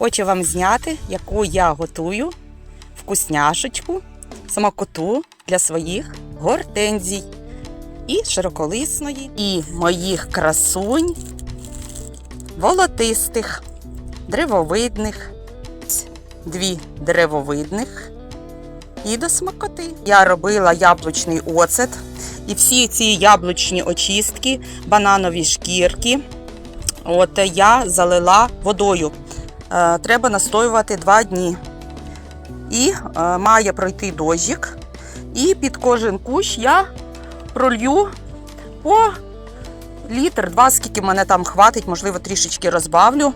Хочу вам зняти, яку я готую вкусняшечку, смакоту для своїх гортензій і широколисної, і моїх красунь волотистих, древовидних, дві древовидних і до смакоти. Я робила яблучний оцет і всі ці яблучні очистки, бананові шкірки. От я залила водою. Е, Треба настоювати два дні. І е, має пройти дощик. І під кожен кущ я пролью по літр, два, скільки мене там хватить, можливо, трішечки розбавлю.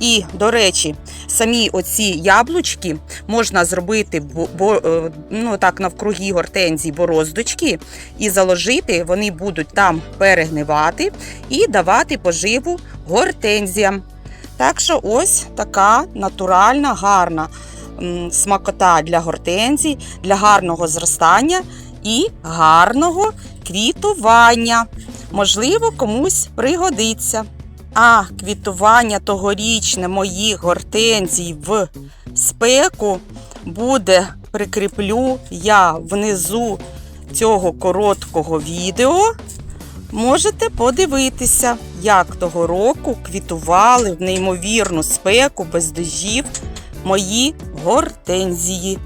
І, до речі, самі оці яблучки можна зробити бо, е, ну, так, навкруги гортензій бороздочки і заложити, вони будуть там перегнивати і давати поживу гортензіям. Так що ось така натуральна, гарна смакота для гортензій, для гарного зростання і гарного квітування. Можливо, комусь пригодиться. А квітування тогорічне моїх гортензій в спеку буде прикріплю я внизу цього короткого відео. Можете подивитися, як того року квітували в неймовірну спеку без дожів мої гортензії.